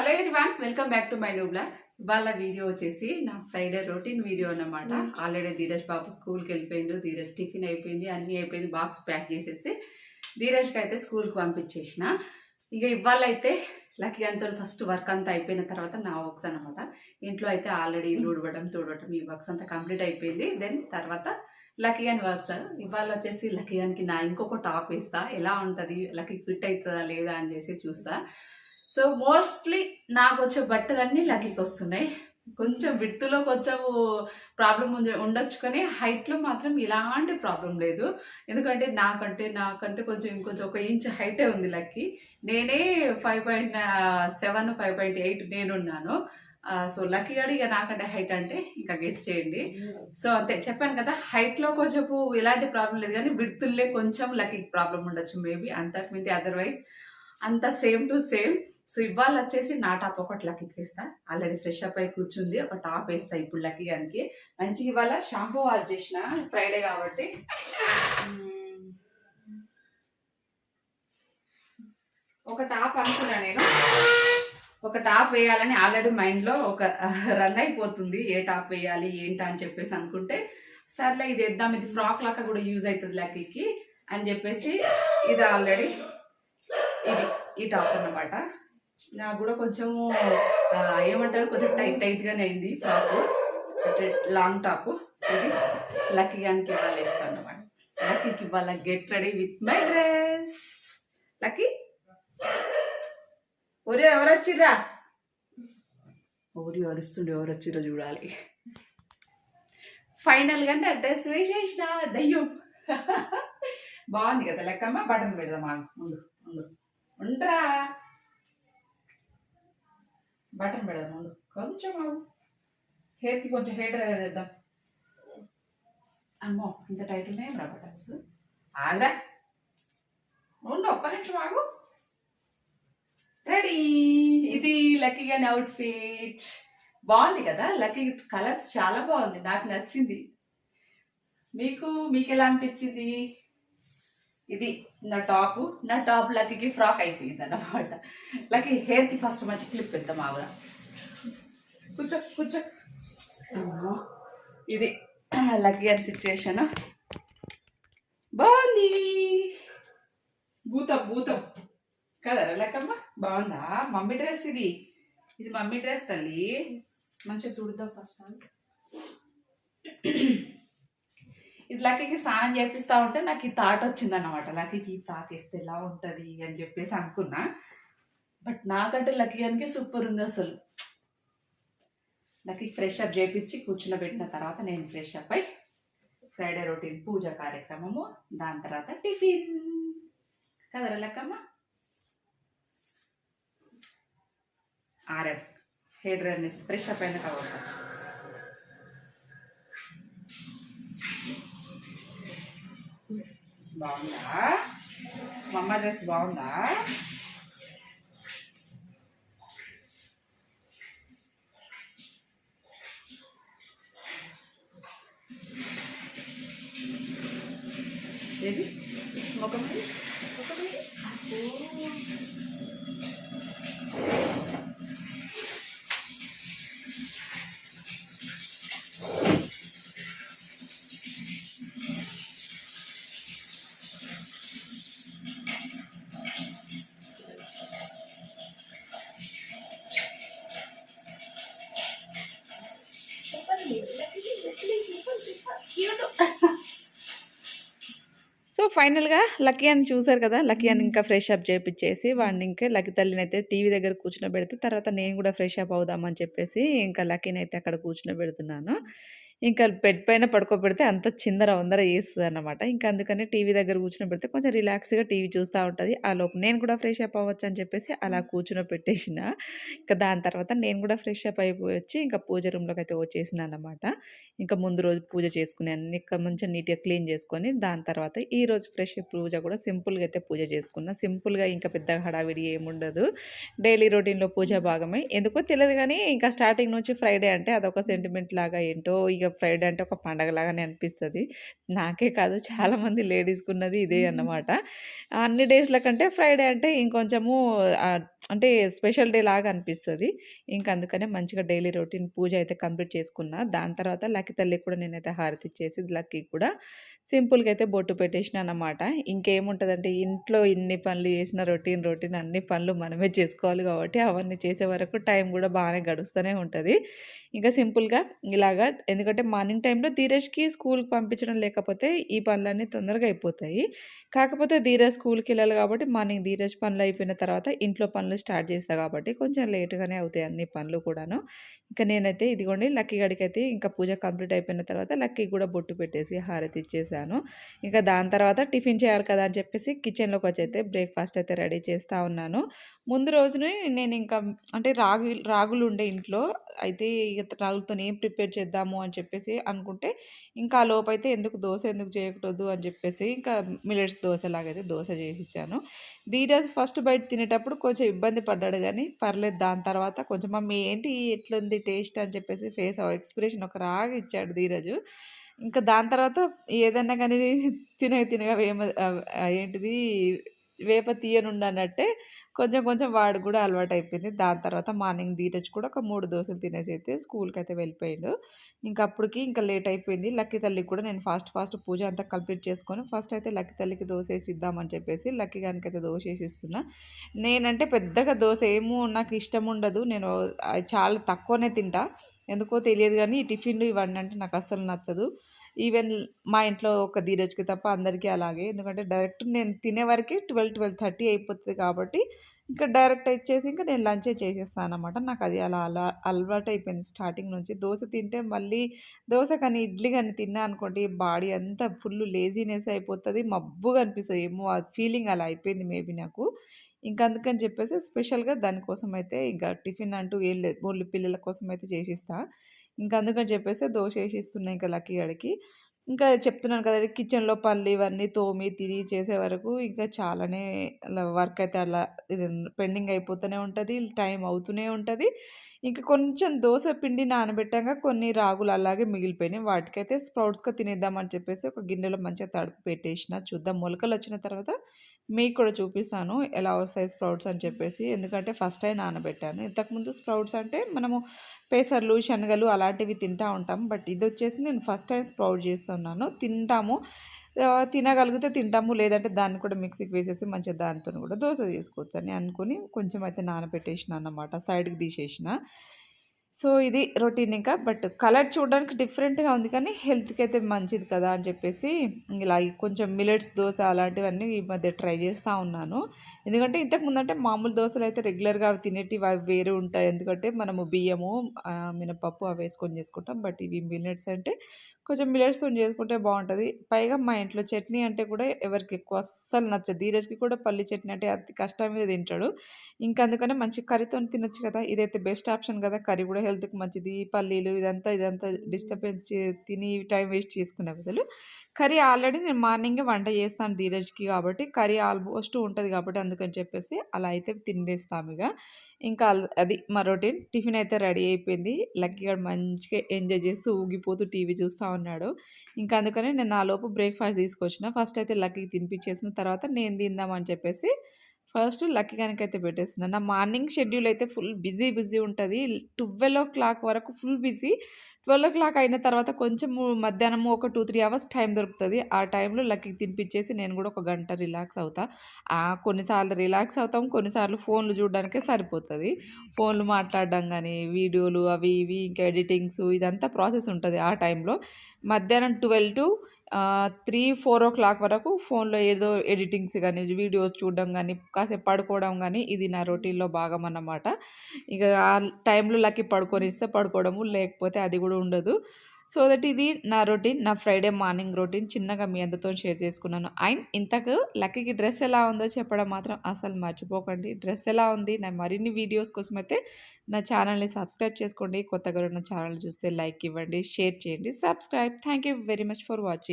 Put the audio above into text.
Hello everyone welcome back to my new blog ఇవాళ video వచ్చేసి నా ఫ్రైడే రొటీన్ వీడియో అన్నమాట. ఆల్రెడీ ధీరజ్ బాబు స్కూల్కి వెళ్ళిపోయింది ధీరజ్ టిఫిన్ అయిపోయింది అన్నీ అయిపోయింది బాక్స్ ప్యాక్ చేసేసి ధీరజ్కి అయితే స్కూల్కి పంపించేసిన. ఇక ఇవాళ అయితే లక్కీ అంతా ఫస్ట్ వర్క్ అంతా అయిపోయిన తర్వాత నా వర్క్స్ అనమాట ఇంట్లో అయితే ఆల్రెడీ ఇల్లు ఉడవడం తుడవడం ఈ వర్క్స్ అంతా కంప్లీట్ అయిపోయింది. దెన్ తర్వాత లక్కీ అని వర్క్స్ ఇవాళ వచ్చేసి లక్కీ గానికి నా ఇంకొక టాప్ వేస్తా. ఎలా ఉంటుంది? లక్కీ ఫిట్ అవుతుందా లేదా అని చేసి చూస్తా. సో మోస్ట్లీ నాకు వచ్చే బట్టలన్నీ లక్కీకి వస్తున్నాయి. కొంచెం విడుతులో కొంచెం ప్రాబ్లం ఉండొచ్చు కానీ హైట్లో మాత్రం ఎలాంటి ప్రాబ్లం లేదు. ఎందుకంటే నాకంటే నాకంటే కొంచెం ఇంకొంచెం ఒక ఇంచ్ హైటే ఉంది లక్కీ నేనే five point seven five point eight నేనున్నాను. సో లక్కీ గడి ఇక నాకంటే హైట్ అంటే ఇంకా గెస్ట్ చేయండి. సో అంతే చెప్పాను కదా హైట్లో కొంచెం ఎలాంటి ప్రాబ్లం లేదు కానీ విడుతుల్లే కొంచెం లక్కీ ప్రాబ్లం ఉండొచ్చు మేబీ అంతకుమించి అదర్వైజ్ అంత సేమ్ టు సేమ్. సో ఇవాళ వచ్చేసి నా టాప్ ఒకటి లక్ వేస్తా ఆల్రెడీ ఫ్రెష్ అప్ అయి కూర్చుంది. ఒక టాప్ వేస్తా ఇప్పుడు లక్కీ గారికి మంచిగా ఇవాళ షాంపూ వాష్ చేసిన ఫ్రైడే కాబట్టి. ఒక టాప్ అనుకున్నా నేను. ఒక టాప్ వేయాలని ఆల్రెడీ మైండ్లో ఒక రన్ అయిపోతుంది. ఏ టాప్ వేయాలి ఏంటా అని చెప్పేసి అనుకుంటే సర్లే ఇది వేద్దాం. ఇది ఫ్రాక్ లాగా కూడా యూజ్ అవుతుంది లక్కీకి అని చెప్పేసి ఇది ఆల్రెడీ ఇది. ఈ టాప్ అన్నమాట. నాకు కూడా కొంచెము ఏమంటారు కొంచెం టైట్ టైట్గానే అయింది ఫ్రాక్. Long top. ఇది లక్కీ గానికి ఇవాళ వేస్తాను అన్నమాట. లక్కీకి ఇవ్వాలి? Get ready with my dress Lucky? ఒరే ఎవరు వచ్చిర్రా ఊరి అరుస్తుండే ఎవరు వచ్చిర్రో చూడాలి. ఫైనల్గా నా డ్రెస్ వేసేసిన. దయ్యం. బాగుంది కదా లెక్కమ్మ? బటన్ పెడదామా? ముందు ముందు. ఉండరా. బటన్ పెడదాం ఉండు కొంచెం ఆగు. హెయిర్కి కొంచెం హెయిర్ డ్రైవర్ అమ్మో ఇంత టైట్ ఉన్నాయి రా బటన్స్? ఆగ్రా. ఉండు ఒక్క నిమిషం ఆగు. రెడీ. ఇది లక్కీ అవుట్ అవుట్ఫిట్. బాగుంది కదా? లక్కీ కలర్ చాలా బాగుంది. నాకు నచ్చింది. మీకు మీకు ఎలా అనిపించింది? ఇది నా టాప్. నా టాప్ లక్కీకి ఫ్రాక్ అయిపోయింది అన్నమాట లక్కీ హెయిర్కి ఫస్ట్ మంచి క్లిప్ పెడతాం ఆవిడ కూర్చో కూర్చో. ఇది లక్కీ అని సిచ్యుయేషన్ బాగుంది. భూతం భూతం. కదా లెక్కమ్మ? బాగుందా? మమ్మీ డ్రెస్ ఇది. ఇది మమ్మీ డ్రెస్ తల్లి. మంచిగా తుడుద్దాం ఫస్ట్ లక్కీకి స్నానం చేపిస్తూ ఉంటే నాకు ఈ థాట్ వచ్చింది అనమాట లక్కీకి ఈ ఫ్రాక్ ఇస్తే ఎలా ఉంటుంది అని చెప్పేసి అనుకున్నా. బట్ నాకంటే లక్కీ అనికి సూపర్ ఉంది అసలు. నాకు ఫ్రెష్ అప్ చేపించి కూర్చునబెట్టిన తర్వాత నేను ఫ్రెష్ అప్ అయి ఫ్రైడే రొటీన్ పూజ కార్యక్రమము దాని తర్వాత టిఫిన్. కదరా లెక్కమ్మ ఆర్ఎఫ్ హెయిర్ డ్రైర్ని ఫ్రెష్ అప్ అయిన కాబట్టి బాగుందా? మా అమ్మ డ్రెస్ బాగుందా? ఏది? ఒక ఇది? ఫైనల్గా లక్కీ అని చూసారు కదా లక్కీ అని ఇంకా ఫ్రెష్ అప్ చేపించేసి వాడిని ఇంకా లక్కీ తల్లిని అయితే టీవీ దగ్గర కూర్చునబెడితే తర్వాత నేను కూడా ఫ్రెష్ అప్ అవుదామని చెప్పేసి ఇంకా లక్కీని అయితే అక్కడ కూర్చునబెడుతున్నాను. ఇంకా బెడ్ పైన పడుకోబెడితే అంత చిందర వందర చేస్తుంది అనమాట ఇంకా అందుకని టీవీ దగ్గర కూర్చుని పెడితే కొంచెం రిలాక్స్గా టీవీ చూస్తూ ఉంటుంది. ఆ లోపు నేను కూడా ఫ్రెష్ అప్ అవ్వచ్చు అని చెప్పేసి అలా కూర్చుని పెట్టేసిన. ఇంకా దాని తర్వాత నేను కూడా ఫ్రెష్ అప్ అయిపోయి వచ్చి ఇంకా పూజ రూమ్లోకి అయితే వచ్చేసిన అనమాట ఇంకా ముందు రోజు పూజ చేసుకుని అన్ని ఇంకా మంచిగా నీట్గా క్లీన్ చేసుకొని దాని తర్వాత ఈ రోజు ఫ్రెష్ పూజ కూడా సింపుల్గా అయితే పూజ చేసుకున్నా. సింపుల్గా ఇంకా పెద్ద హడావిడి ఏముండదు. డైలీ రొటీన్లో పూజ భాగమే. ఎందుకో తెలియదు కానీ ఇంకా స్టార్టింగ్ నుంచి ఫ్రైడే అంటే అదొక సెంటిమెంట్ లాగా ఏంటో ఇక ఫ్రైడే అంటే ఒక పండగలాగానే అనిపిస్తది. నాకే కాదు చాలామంది లేడీస్‌కి ఉన్నది ఇదే అన్నమాట. అన్ని డేస్‌ల కంటే ఫ్రైడే అంటే ఇంకొంచెము అంటే స్పెషల్ డే లాగా అనిపిస్తది. ఇంక అందుకనే మంచిగా డైలీ రొటీన్ పూజ అయితే కంప్లీట్ చేసుకున్నా. దాని తర్వాత లక్కీ తల్లికి కూడా నేనైతే హారతి ఇచ్చేసి లక్కీకి కూడా సింపుల్‌గా అయితే బొట్టు పెట్టేసినా అన్నమాట. ఇంకేముంటదంటే ఇంట్లో ఇన్ని పనులు చేసిన రొటీన్, రొటీన్ అన్ని పనులు మనమే చేసుకోవాలి కాబట్టి అవన్నీ చేసే వరకు టైం కూడా బాగానే గడుస్తూనే ఉంటది. ఇంకా సింపుల్‌గా ఇలాగా ఎందుకంటే అంటే మార్నింగ్ టైంలో ధీరజ్‌కి స్కూల్‌కి పంపించడం లేకపోతే ఈ పనులన్నీ తొందరగా అయిపోతాయి. కాకపోతే ధీరజ్ స్కూల్కి వెళ్ళాలి కాబట్టి మార్నింగ్ ధీరజ్ పనులు అయిపోయిన తర్వాత ఇంట్లో పనులు స్టార్ట్ చేస్తా కాబట్టి కొంచెం లేట్‌గానే అవుతాయి అన్ని పనులు కూడాను. ఇంకా నేనైతే ఇదిగోండి లక్కీ గడికైతే ఇంకా పూజ కంప్లీట్ అయిపోయిన తర్వాత లక్కీకి కూడా బొట్టు పెట్టేసి హారతి ఇచ్చేసాను. ఇంకా దాని తర్వాత టిఫిన్ చేయాలి కదా అని చెప్పేసి కిచెన్లోకి వచ్చి అయితే బ్రేక్‌ఫాస్ట్ అయితే రెడీ చేస్తూ ఉన్నాను. ముందు రోజునే నేను ఇంకా అంటే రాగి రాగులు ఉండే ఇంట్లో అయితే ఇగ ఏం ప్రిపేర్ చేద్దాము అని చెప్పి చెప్పేసి అనుకుంటే ఇంకా ఆ లోపైతే ఎందుకు దోశ ఎందుకు చేయకూడదు అని చెప్పేసి ఇంకా మిలెట్స్ మిల్లెట్స్ దోశ చేసి ఇచ్చాను ధీరజ్ ఫస్ట్ బయట తినేటప్పుడు కొంచెం ఇబ్బంది పడ్డాడు కానీ పర్లేదు దాని తర్వాత కొంచెం మమ్మీ ఏంటి ఎట్లుంది టేస్ట్ అని చెప్పేసి ఫేస్ ఎక్స్‌ప్రెషన్ ఒక రాగా ఇచ్చాడు ధీరజు. ఇంకా దాని తర్వాత ఏదన్నా కానీ తినగా తినగా వేమ ఏంటిది వేప తీయనుండన్నట్టే కొంచెం కొంచెం వాడికి కూడా అలవాటు అయిపోయింది దాని తర్వాత మార్నింగ్ ధీరజ్ కూడా ఒక మూడు దోశలు తినేసి అయితే స్కూల్కి అయితే వెళ్ళిపోయాడు ఇంకా అప్పటికి ఇంకా లేట్ అయిపోయింది. లక్కీ తల్లికి కూడా నేను ఫాస్ట్ ఫాస్ట్ పూజ అంతా కంప్లీట్ చేసుకొని ఫస్ట్ అయితే లక్కీ తల్లికి దోశ వేసి ఇద్దామని చెప్పేసి లక్కీ వేసి దోసేసిస్తున్నా. నేనంటే పెద్దగా దోశ ఏమో నాకు ఇష్టం ఉండదు. నేను చాలా తక్కువనే తింటా. ఎందుకో తెలియదు కానీ ఈ టిఫిన్‌లు ఇవన్నీ అంటే నాకు అస్సలు నచ్చదు. ఈవెన్ మా ఇంట్లో ఒక ధీరజ్‌కి తప్ప అందరికీ అలాగే. ఎందుకంటే డైరెక్ట్ నేను తినే వరకే 12, 12:30 అయిపోతది కాబట్టి ఇంకా డైరెక్ట్ ఇచ్చేసి ఇంక నేను లంచే చేసేస్తాను అనమాట నాకు అది అలా అలా అయిపోయింది స్టార్టింగ్ నుంచి. దోశ తింటే మళ్ళీ దోశ కానీ, ఇడ్లీ కానీ తిన్నా అనుకోండి బాడీ అంతా ఫుల్ లేజీనెస్ అయిపోతుంది మబ్బుగా అనిపిస్తుంది ఏమో ఆ ఫీలింగ్ అలా అయిపోయింది మేబీ నాకు. ఇంక అందుకని చెప్పేసి స్పెషల్‌గా దానికోసం అయితే ఇంకా టిఫిన్ అంటూ ఏం లేదు. ఓన్లీ పిల్లల కోసం అయితే చేసిస్తాను ఇంకా అందుకని చెప్పేసి దోశ వేసి ఇస్తున్నాయి ఇంకా లక్కీ గడికి ఇంకా చెప్తున్నాను కదా! కిచెన్‌లో పళ్ళు ఇవన్నీ తోమి, తిరిగి చేసే వరకు ఇంకా చాలానే అలా వర్క్ అయితే అలా ఇది పెండింగ్ అయిపోతూనే ఉంటుంది టైం అవుతూనే ఉంటుంది ఇంకా కొంచెం దోశ పిండి నానబెట్టాక కొన్ని రాగులు అలాగే మిగిలిపోయినాయి. వాటికైతే స్ప్రౌట్స్‌గా తినేద్దామని చెప్పేసి ఒక గిన్నెలో మంచిగా తడుపు పెట్టేసిన చూద్దాం మొలకలు వచ్చిన తర్వాత మీకు కూడా చూపిస్తాను. ఎలా వస్తాయి స్ప్రౌట్స్ అని చెప్పేసి. ఎందుకంటే ఫస్ట్ టైం నానబెట్టాను. ఇంతకుముందు స్ప్రౌట్స్ అంటే మనము పేసర్లు శనగలు అలాంటివి తింటా ఉంటాం. బట్ ఇది వచ్చేసి నేను ఫస్ట్ టైం స్ప్రౌట్ చేస్తున్నాను. తింటాము. తినగలిగితే తింటాము. లేదంటే దాన్ని కూడా మిక్సీకి వేసేసి మంచిగా దానితో కూడా దోశ చేసుకోవచ్చు అని అనుకుని కొంచెం అయితే నానబెట్టేసినా అన్నమాట. సైడ్‌కి తీసేసిన. సో, ఇది రొటీన్ ఇంకా. బట్ కలర్ చూడడానికి డిఫరెంట్‌గా ఉంది కానీ హెల్త్‌కి అయితే మంచిది కదా అని చెప్పేసి ఇలా కొంచెం మిల్లెట్స్ దోశ అలాంటివన్నీ ఈ మధ్య ట్రై చేస్తూ ఉన్నాను. ఎందుకంటే ఇంతకుముందంటే మామూలు దోశలు అయితే రెగ్యులర్‌గా అవి తినేటివి అవి వేరే ఉంటాయి. ఎందుకంటే మనము బియ్యము, మినపప్పు అవి వేసుకొని చేసుకుంటాం. బట్ ఇవి మిల్లెట్స్ అంటే కొంచెం మిల్లెట్స్‌తోని చేసుకుంటే బాగుంటుంది పైగా మా ఇంట్లో చట్నీ అంటే కూడా ఎవరికి ఎక్కువ అస్సలు నచ్చదు. ధీరజ్‌కి కూడా పల్లి చట్నీ అంటే అతి కష్టమే తింటాడు. ఇంకా అందుకనే మంచి కర్రీతోని తినొచ్చు కదా! ఇదైతే బెస్ట్ ఆప్షన్ కదా! కర్రీ కూడా హెల్త్‌కి మంచిది. పల్లీలు ఇదంతా ఇదంతా డిస్టర్బెన్స్ తిని టైం వేస్ట్ చేసుకునే బదులు కర్రీ ఆల్రెడీ నేను మార్నింగే వంట చేస్తాను ధీరజ్‌కి కాబట్టి కర్రీ ఆల్మోస్ట్ ఉంటుంది కాబట్టి అందుకని చెప్పేసి అలా అయితే తినేస్తాము ఇక ఇంకా అది మా రొటీన్. టిఫిన్ అయితే రెడీ అయిపోయింది. లక్కీ గాడు మంచిగా ఎంజాయ్ చేస్తూ ఊగిపోతూ టీవీ చూస్తూ ఉన్నాడు. ఇంకా అందుకనే నేను నాలోపు బ్రేక్‌ఫాస్ట్ తీసుకొచ్చిన. ఫస్ట్ అయితే లక్కీకి తినిపించేసిన తర్వాత నేను తిందామని చెప్పేసి ఫస్ట్ లక్కీ గానికైతే పెట్టేస్తున్నాను నా మార్నింగ్ షెడ్యూల్ అయితే ఫుల్ బిజీ బిజీ ఉంటుంది ట్వెల్వ్ ఓ క్లాక్ వరకు ఫుల్ బిజీ. 12:00 అయిన తర్వాత కొంచెం మధ్యాహ్నము ఒక 2, 3 అవర్స్ టైం దొరుకుతుంది ఆ టైంలో లక్కీకి తినిపించేసి నేను కూడా ఒక గంట రిలాక్స్ అవుతా. కొన్నిసార్లు రిలాక్స్ అవుతాం. కొన్నిసార్లు ఫోన్‌లు చూడడానికే సరిపోతుంది ఫోన్‌లు మాట్లాడడం కానీ వీడియోలు అవి ఇవి ఇంకా ఎడిటింగ్స్ ఇదంతా ప్రాసెస్ ఉంటుంది ఆ టైంలో. మధ్యాహ్నం 12 to three four o'clock వరకు ఫోన్‌లో ఏదో ఎడిటింగ్స్ కానీ వీడియోస్ చూడడం కానీ కాసేపు పడుకోవడం కానీ ఇది నా రొటీన్‌లో భాగం అన్నమాట. ఇక ఆ టైంలో లక్కీ పడుకోనిస్తే పడుకోవడము, లేకపోతే అది కూడా ఉండదు. సో దట్ ఇది నా రొటీన్. నా ఫ్రైడే మార్నింగ్ రొటీన్ చిన్నగా మీ అందరితో షేర్ చేసుకున్నాను. అండ్ ఇంతకు లక్కీకి డ్రెస్ ఎలా ఉందో చెప్పడం మాత్రం అసలు మర్చిపోకండి. డ్రెస్ ఎలా ఉంది? నా మరిన్ని వీడియోస్ కోసమైతే నా ఛానల్‌ని సబ్స్క్రైబ్ చేసుకోండి. కొత్తగా ఉన్న ఛానల్ చూస్తే లైక్ ఇవ్వండి, షేర్ చేయండి, subscribe. Thank you very much for watching.